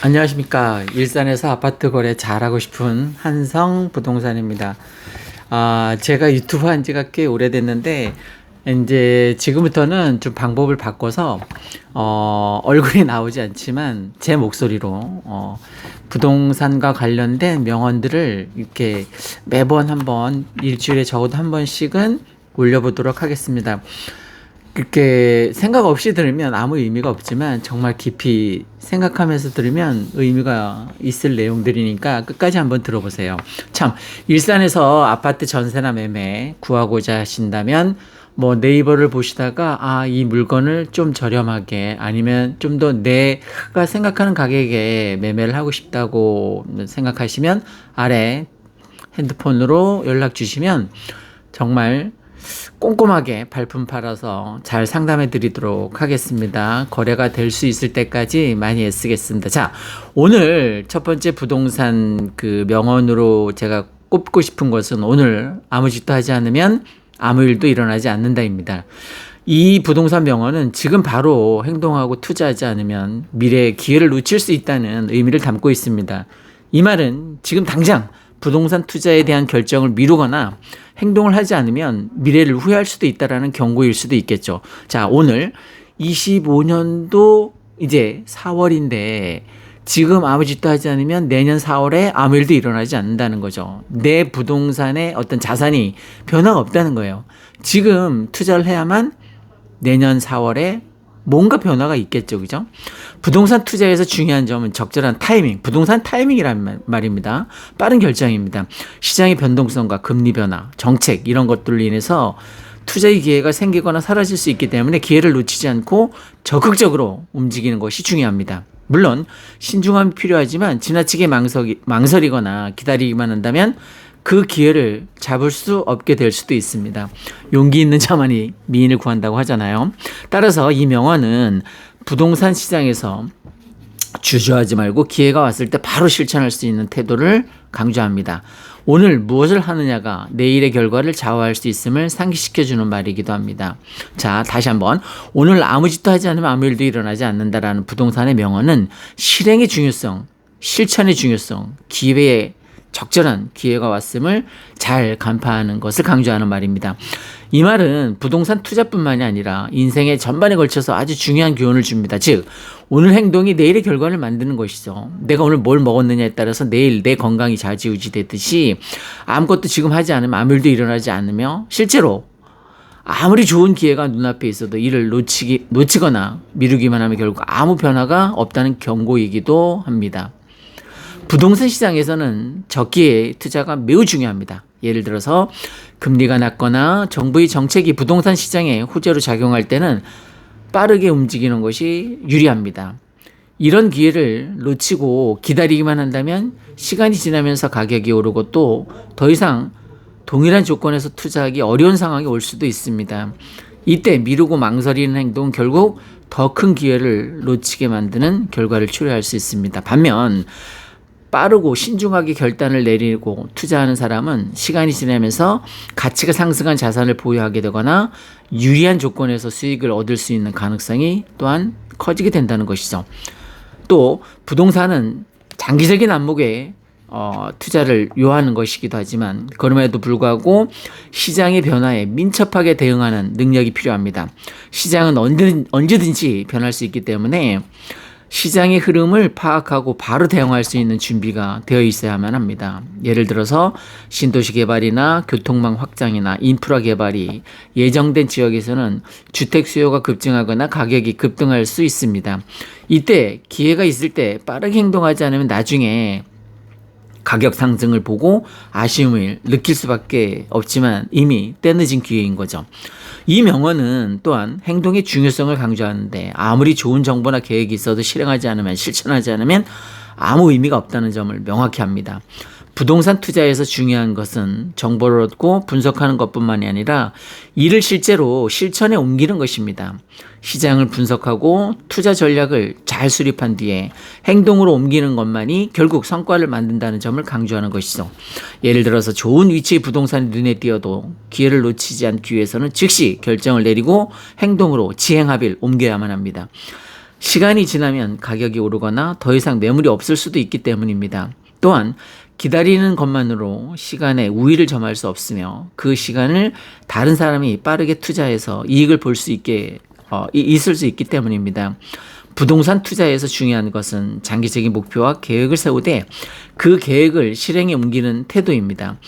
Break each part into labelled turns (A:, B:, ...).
A: 안녕하십니까. 일산에서 아파트 거래 잘하고 싶은 한성 부동산입니다. 아, 제가 유튜브 한 지가 꽤 오래됐는데, 이제 지금부터는 좀 방법을 바꿔서, 어, 얼굴이 나오지 않지만 제 목소리로, 어, 부동산과 관련된 명언들을 이렇게 매번 한 번, 일주일에 적어도 한 번씩은 올려보도록 하겠습니다. 그렇게 생각 없이 들으면 아무 의미가 없지만 정말 깊이 생각하면서 들으면 의미가 있을 내용들이니까 끝까지 한번 들어보세요. 참, 일산에서 아파트 전세나 매매 구하고자 하신다면 뭐 네이버를 보시다가 아, 이 물건을 좀 저렴하게 아니면 좀 더 내가 생각하는 가격에 매매를 하고 싶다고 생각하시면 아래 핸드폰으로 연락 주시면 정말 꼼꼼하게 발품 팔아서 잘 상담해 드리도록 하겠습니다. 거래가 될 수 있을 때까지 많이 애쓰겠습니다. 자, 오늘 첫 번째 부동산 그 명언으로 제가 꼽고 싶은 것은 오늘 아무 짓도 하지 않으면 아무 일도 일어나지 않는다입니다. 이 부동산 명언은 지금 바로 행동하고 투자하지 않으면 미래의 기회를 놓칠 수 있다는 의미를 담고 있습니다. 이 말은 지금 당장 부동산 투자에 대한 결정을 미루거나 행동을 하지 않으면 미래를 후회할 수도 있다라는 경고일 수도 있겠죠. 자, 오늘 25년도 이제 4월인데 지금 아무 짓도 하지 않으면 내년 4월에 아무 일도 일어나지 않는다는 거죠. 내 부동산의 어떤 자산이 변화가 없다는 거예요. 지금 투자를 해야만 내년 4월에 뭔가 변화가 있겠죠. 그죠? 부동산 투자에서 중요한 점은 적절한 타이밍, 부동산 타이밍이란 말입니다. 빠른 결정입니다. 시장의 변동성과 금리 변화, 정책 이런 것들로 인해서 투자의 기회가 생기거나 사라질 수 있기 때문에 기회를 놓치지 않고 적극적으로 움직이는 것이 중요합니다. 물론 신중함이 필요하지만 지나치게 망설이, 망설이거나 기다리기만 한다면 그 기회를 잡을 수 없게 될 수도 있습니다. 용기 있는 자만이 미인을 구한다고 하잖아요. 따라서 이 명언은 부동산 시장에서 주저하지 말고 기회가 왔을 때 바로 실천할 수 있는 태도를 강조합니다. 오늘 무엇을 하느냐가 내일의 결과를 좌우할 수 있음을 상기시켜주는 말이기도 합니다. 자, 다시 한번. 오늘 아무 짓도 하지 않으면 아무 일도 일어나지 않는다라는 부동산의 명언은 실행의 중요성, 실천의 중요성, 기회의 적절한 기회가 왔음을 잘 간파하는 것을 강조하는 말입니다. 이 말은 부동산 투자뿐만이 아니라 인생의 전반에 걸쳐서 아주 중요한 교훈을 줍니다. 즉, 오늘 행동이 내일의 결과를 만드는 것이죠. 내가 오늘 뭘 먹었느냐에 따라서 내일 내 건강이 좌지우지 되듯이 아무것도 지금 하지 않으면 아무 일도 일어나지 않으며 실제로 아무리 좋은 기회가 눈앞에 있어도 이를 놓치기, 놓치거나 미루기만 하면 결국 아무 변화가 없다는 경고이기도 합니다. 부동산 시장에서는 적기에 투자가 매우 중요합니다. 예를 들어서 금리가 낮거나 정부의 정책이 부동산 시장에 호재로 작용할 때는 빠르게 움직이는 것이 유리합니다. 이런 기회를 놓치고 기다리기만 한다면 시간이 지나면서 가격이 오르고 또 더 이상 동일한 조건에서 투자하기 어려운 상황이 올 수도 있습니다. 이때 미루고 망설이는 행동 결국 더 큰 기회를 놓치게 만드는 결과를 초래할 수 있습니다. 반면 빠르고 신중하게 결단을 내리고 투자하는 사람은 시간이 지나면서 가치가 상승한 자산을 보유하게 되거나 유리한 조건에서 수익을 얻을 수 있는 가능성이 또한 커지게 된다는 것이죠. 또 부동산은 장기적인 안목에 어, 투자를 요하는 것이기도 하지만 그럼에도 불구하고 시장의 변화에 민첩하게 대응하는 능력이 필요합니다. 시장은 언제든, 언제든지 변할 수 있기 때문에 시장의 흐름을 파악하고 바로 대응할 수 있는 준비가 되어 있어야만 합니다. 예를 들어서 신도시 개발이나 교통망 확장이나 인프라 개발이 예정된 지역에서는 주택 수요가 급증하거나 가격이 급등할 수 있습니다. 이때 기회가 있을 때 빠르게 행동하지 않으면 나중에 가격 상승을 보고 아쉬움을 느낄 수밖에 없지만 이미 때늦은 기회인 거죠. 이 명언은 또한 행동의 중요성을 강조하는데 아무리 좋은 정보나 계획이 있어도 실행하지 않으면 실천하지 않으면 아무 의미가 없다는 점을 명확히 합니다. 부동산 투자에서 중요한 것은 정보를 얻고 분석하는 것뿐만이 아니라 이를 실제로 실천에 옮기는 것입니다. 시장을 분석하고 투자 전략을 잘 수립한 뒤에 행동으로 옮기는 것만이 결국 성과를 만든다는 점을 강조하는 것이죠. 예를 들어서 좋은 위치의 부동산이 눈에 띄어도 기회를 놓치지 않기 위해서는 즉시 결정을 내리고 행동으로 지행합의를 옮겨야만 합니다. 시간이 지나면 가격이 오르거나 더 이상 매물이 없을 수도 있기 때문입니다. 또한 기다리는 것만으로 시간에 우위를 점할 수 없으며 그 시간을 다른 사람이 빠르게 투자해서 이익을 볼 수 있게 어, 이- 있을 수 있기 때문입니다. 부동산 투자에서 중요한 것은 장기적인 목표와 계획을 세우되 그 계획을 실행에 옮기는 태도입니다.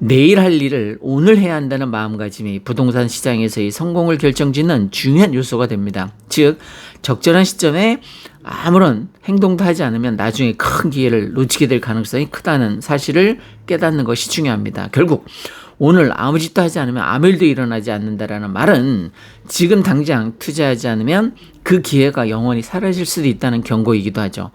A: 내일 할 일을 오늘 해야 한다는 마음가짐이 부동산 시장에서의 성공을 결정짓는 중요한 요소가 됩니다. 즉, 적절한 시점에 아무런 행동도 하지 않으면 나중에 큰 기회를 놓치게 될 가능성이 크다는 사실을 깨닫는 것이 중요합니다. 결국 오늘 아무 짓도 하지 않으면 아무 일도 일어나지 않는다라는 말은 지금 당장 투자하지 않으면 그 기회가 영원히 사라질 수도 있다는 경고이기도 하죠.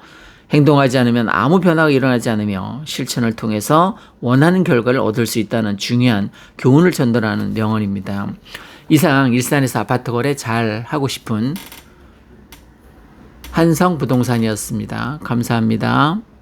A: 행동하지 않으면 아무 변화가 일어나지 않으며 실천을 통해서 원하는 결과를 얻을 수 있다는 중요한 교훈을 전달하는 명언입니다. 이상 일산에서 아파트 거래 잘 하고 싶은 한성 부동산이었습니다. 감사합니다.